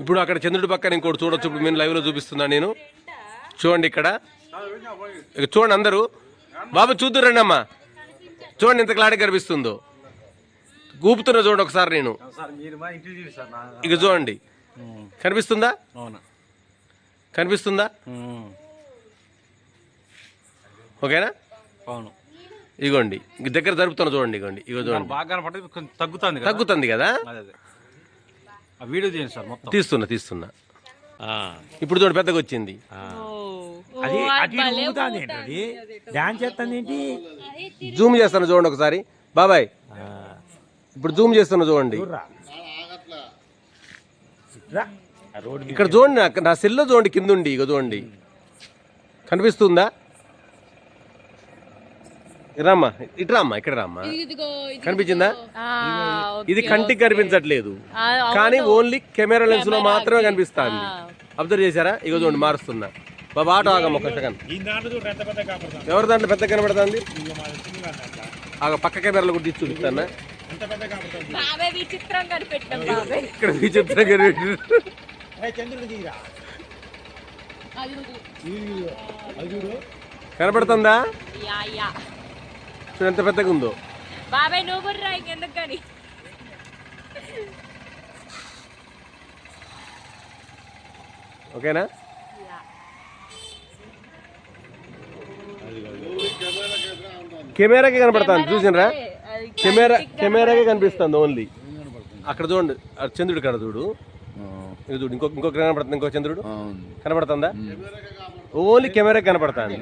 ఇప్పుడు అక్కడ చంద్రుడి పక్కన ఇంకోటి చూడొచ్చు. ఇప్పుడు నేను లైవ్లో చూపిస్తున్నాను నేను. చూడండి ఇక్కడ. ఇక చూడండి అందరూ. బాబు చూద్దురండి అమ్మా చూడండి ఎంత క్లారిటీ కనిపిస్తుందో. ఊపుతున్నా చూడండి ఒకసారి నేను. ఇక చూడండి. కనిపిస్తుందా? అవునా. కనిపిస్తుందా? ఓకేనా? అవును. ఇగోండి. దగ్గర జరుపుతున్నా చూడండి ఇగోండి ఇగో చూడండి బాగా తగ్గుతుంది కదా. తగ్గుతుంది కదా? వీడియో చేయండి సార్ మొత్తం. తీస్తున్నా తీస్తున్నా. ఇప్పుడు చూడండి పెద్దగా వచ్చింది. అది అటు ఇటు ఊగుతాంది ఏంటి అది? డాన్స్ చేస్తుంది ఏంటి? జూమ్ చేస్తాను చూడండి ఒకసారి. బాబాయ్. ఇప్పుడు జూమ్ చేస్తున్నా చూడండి. రా. రా. ఆ రోడ్డు మీద ఇక్కడ చూడండి నా- నా సెల్లో చూడండి కింద ఉండి ఇక చూడండి. కనిపిస్తుందా? రామ్మా ఇటు రామ్మా ఇక్కడ రామ్మా. ఇదిగో ఇది కనిపించిందా? ఇది కంటికి కనిపించట్లేదు. కానీ ఓన్లీ కెమెరా లెన్స్లో మాత్రమే కనిపిస్తుంది. అబ్జర్వ్ చేశారా? ఇక చూడండి మారుస్తున్నా. బాబా ఆటో ఆగమ్మ ఒక సెకండ్. ఎవరి దాంట్లో పెద్ద కనబడుతుంది. ఆగ పక్క కెమెరాలో కూడా తీసి చూపిస్తాను? బాబాయ్ విచిత్రం కనిపెట్టాం ఇక్కడ కనబడుతుందా? Yeah yeah. చూడు ఎంత పెద్దగా ఉందో. బాబాయ్ నువ్వు కూడా రా ఇంకెందుకు కానీ. ఓకేనా? యా. కెమెరాకి కనబడుతుంది చూసినరా? కెమెరా కెమెరాకే కనిపిస్తుంది ఓన్లీ. అక్కడ చూడండి చంద్రుడు కడ చూడు. ఇది చూడు ఇంకొక ఇంకొక కనబడుతుంది ఇంకో చంద్రుడు. కనబడుతుందా ఓన్లీ కెమెరా కనబడుతుంది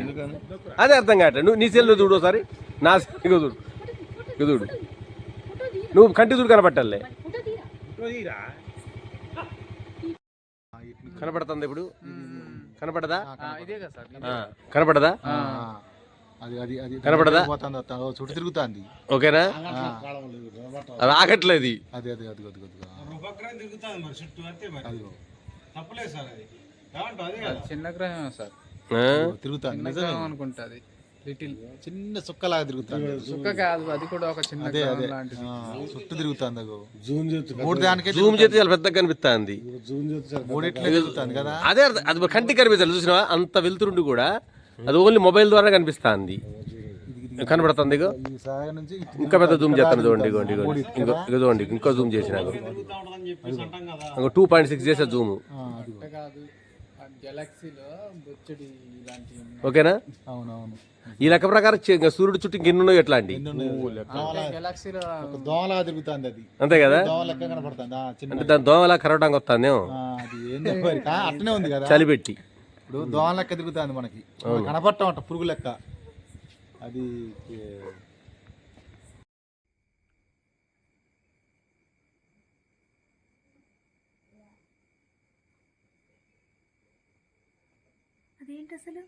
అదే అర్థం కావట్లేదు. నువ్వు నీ సెల్లో చూడు ఒకసారి. నా ఇగో చూడు. నువ్వు కంటి చూడు కనబట్టాలే కనబడుతుంది ఇప్పుడు? కనపడదా? కనపడదా. అది అది అది కనపడదా? చుట్టూ తిరుగుతుంది. ఓకేనా? అది ఆగట్లేదు అది అది అది చిన్న గ్రహం సార్. గ్రహం అనుకుంటుంది లిటిల్ చిన్న సుక్కలాగా తిరుగుతుంది సుక్క కాదు అది కూడా ఒక చిన్న అదే అదే. లాంటిది. చుట్టూ తిరుగుతుంది అగో. జూమ్ చేస్తే మూడు దానికే జూమ్ చేస్తే చాలా పెద్దగా కనిపిస్తుంది. జూమ్ చేస్తే మూడిట్లే తిరుగుతుంది కదా? అదే అర్థం అది కంటికి కనిపించాలి చూసినావా? అంత వెళ్తుండి కూడా అది ఓన్లీ మొబైల్ ద్వారా కనిపిస్తుంది. కనబడుతుంది ఇంకా పెద్ద జూమ్ చేస్తాను చూడండి ఇగోండి ఇగోండి. ఇంకో ఇగో చూడండి ఇంకో జూమ్ చేసిన ఇంకో టూ పాయింట్ సిక్స్ చేసే జూమ్. ఓకేనా? అవునవును. ఈ లెక్క ప్రకారం సూర్యుడు చుట్టూ అంటే గెలాక్సీలో ఒక దోమలాగా తిరుగుతుంది అది. అంతే కదా? అంటే దాని దోమలా కరవడానికి ఆ, అట్లనే ఉంది కదా? చలిపెట్టి. ఇప్పుడు దోమ లెక్క తిరుగుతుంది మనకి. కనపడటం అంట పురుగు లెక్క. అది అదేంటి అసలు?